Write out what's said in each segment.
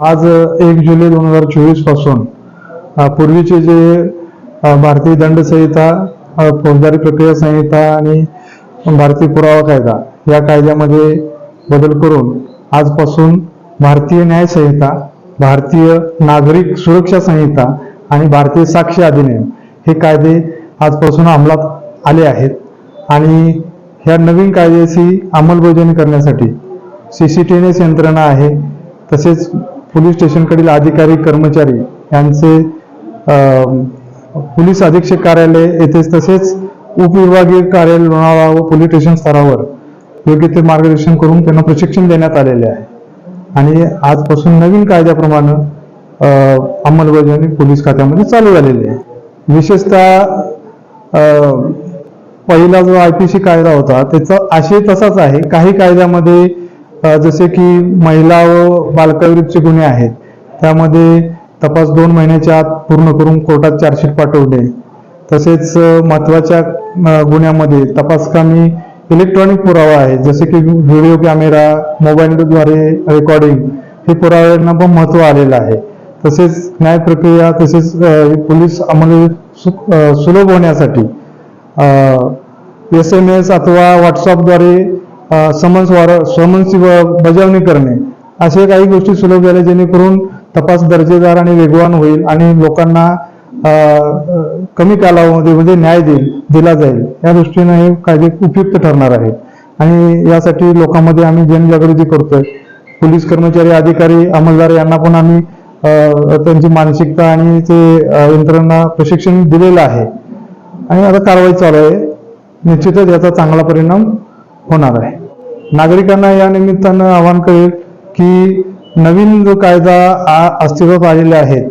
आज एक जुलै दोन हजार चोवीसपासून पूर्वीचे जे भारतीय दंड संहिता फौजदारी प्रक्रिया संहिता आणि भारतीय पुरावा कायदा या कायद्यामध्ये बदल करून आजपासून भारतीय न्याय संहिता भारतीय नागरिक सुरक्षा संहिता आणि भारतीय साक्षी अधिनियम हे कायदे आजपासून अंमलात आले आहेत. आणि ह्या नवीन कायद्याची अंमलबजावणी करण्यासाठी C C T N S यंत्रणा आहे. तसेच पोलीस स्टेशनकडील अधिकारी कर्मचारी यांचे पोलीस अधीक्षक कार्यालय येथेच तसेच उपविभागीय कार्यालय लोणावळा व पोलीस स्टेशन स्तरावर योग्य ते मार्गदर्शन करून त्यांना प्रशिक्षण देण्यात आलेले आहे. आणि आजपासून नवीन कायद्याप्रमाणे अंमलबजावणी पोलीस खात्यामध्ये चालू झालेली आहे. विशेषतः पहिला जो आय पी सी कायदा होता त्याचा आशय तसाच आहे. काही कायद्यामध्ये जसे की महिला व बालकाविरुद्धचे गुन्हे आहेत. त्यामध्ये तपास दोन महिन्याच्या आत पूर्ण करून कोर्टात चार्जशीट पाठवणे तसेच महत्त्वाच्या गुन्ह्यामध्ये तपासकामी इलेक्ट्रॉनिक पुरावा आहे. जसे की व्हिडिओ कॅमेरा मोबाईलद्वारे रेकॉर्डिंग हे पुराव्यांना पण महत्त्व आलेलं आहे. तसेच न्याय प्रक्रिया तसेच पोलीस अंमल सुलभ होण्यासाठी एस एम एस अथवा व्हॉट्सअपद्वारे समन्स वार समन्सची बजावणी करणे. असे काही गोष्टी सुलभ झाल्या जेणेकरून तपास दर्जेदार आणि वेगवान होईल आणि लोकांना कमी कालावधीमध्ये म्हणजे न्याय देईल दिला जाईल. या दृष्टीने हे कायदे उपयुक्त ठरणार आहेत. आणि यासाठी लोकांमध्ये आम्ही जनजागृती करतोय. पोलीस कर्मचारी अधिकारी अंमलदार यांना पण आम्ही त्यांची मानसिकता आणि ते यंत्रणा प्रशिक्षण दिलेलं आहे. आणि आता कारवाई चालू आहे. निश्चितच याचा चांगला परिणाम होणार आहे. नागरिकांना या निमित्तानं आवाहन करेल की नवीन जो कायदा आ- अस्तित्वात आलेले आहेत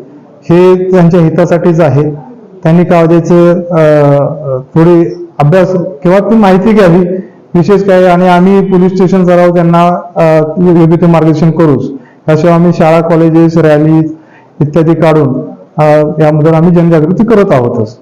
हे त्यांच्या हितासाठीच आहे. त्यांनी कायद्याचं थोडी अभ्यास किंवा ती माहिती घ्यावी विशेष काय आणि आम्ही पोलीस स्टेशन स्तरावर त्यांना योग्य ते मार्गदर्शन करूच. त्याशिवाय आम्ही शाळा कॉलेजेस रॅलीज इत्यादी काढून याबद्दल आम्ही जनजागृती करत आहोतच.